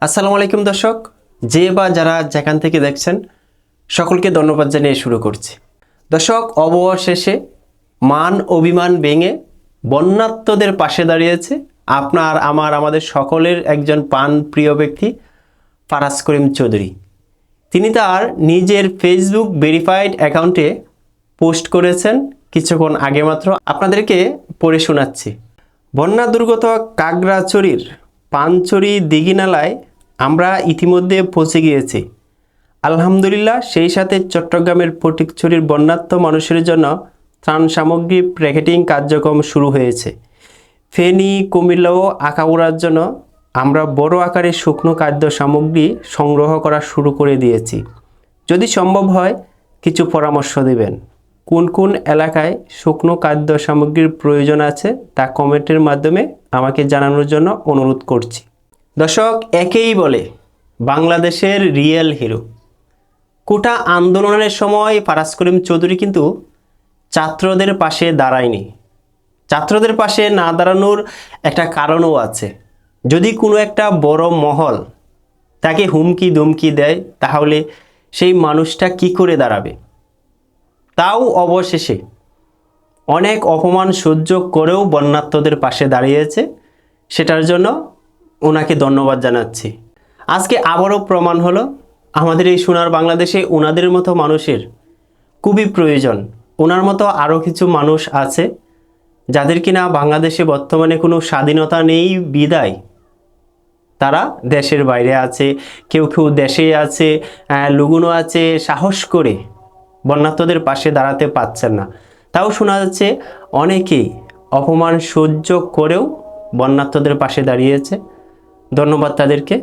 আসসালামু আলাইকুম দর্শক। যে বা যারা যেখান থেকে দেখছেন, সকলকে ধন্যবাদ জানিয়ে শুরু করছি। দর্শক, অবশেষে মান অভিমান ভেঙে বন্যাত্মদের পাশে দাঁড়িয়েছে আপনার, আমার, আমাদের সকলের একজন পান প্রিয় ব্যক্তি ফারাজ করিম চৌধুরী। তিনি তার নিজের ফেসবুক ভেরিফাইড অ্যাকাউন্টে পোস্ট করেছেন কিছুক্ষণ আগে মাত্র। আপনাদেরকে পড়ে শোনাচ্ছি। বন্যা দুর্গত কাগড়াছড়ির পানচরি দিঘিনালায় আমরা ইতিমধ্যে পৌঁছে গিয়েছি। আলহামদুলিল্লাহ, সেই সাথে চট্টগ্রামের ফটিকছড়ির বন্যাত্ম মানুষের জন্য ত্রাণ সামগ্রী প্যাকেটিং কার্যক্রম শুরু হয়েছে। ফেনী, কুমিল্লা ও আখাউড়ার জন্য আমরা বড় আকারে শুকনো খাদ্য সামগ্রী সংগ্রহ করা শুরু করে দিয়েছি। যদি সম্ভব হয়, কিছু পরামর্শ দেবেন। কোন কোন এলাকায় শুকনো খাদ্য সামগ্রীর প্রয়োজন আছে, তা কমেন্টের মাধ্যমে আমাকে জানানোর জন্য অনুরোধ করছি। দর্শক, একেই বলে বাংলাদেশের রিয়েল হিরো। কোটা আন্দোলনের সময় ফারাজ করিম চৌধুরী কিন্তু ছাত্রদের পাশে দাঁড়ায়নি। ছাত্রদের পাশে না দাঁড়ানোর একটা কারণও আছে। যদি কোনো একটা বড় মহল তাকে হুমকি দুমকি দেয়, তাহলে সেই মানুষটা কি করে দাঁড়াবে? তাও অবশেষে অনেক অপমান সহ্য করেও বন্যাত্মদের পাশে দাঁড়িয়েছে। সেটার জন্য ওনাকে ধন্যবাদ জানাচ্ছি। আজকে আবারও প্রমাণ হলো আমাদের এই সোনার বাংলাদেশে ওনাদের মতো মানুষের খুবই প্রয়োজন। ওনার মতো আরও কিছু মানুষ আছে যাদের কিনা বাংলাদেশে বর্তমানে কোনো স্বাধীনতা নেই বিদায়। তারা দেশের বাইরে আছে, কেউ কেউ দেশে আছে লুগুনো আছে, সাহস করে বন্যাত্মদের পাশে দাঁড়াতে পারছেন না। তাও শোনা যাচ্ছে অনেকেই অপমান সহ্য করেও বন্যাত্মদের পাশে দাঁড়িয়েছে। ধন্যবাদ তাদেরকে।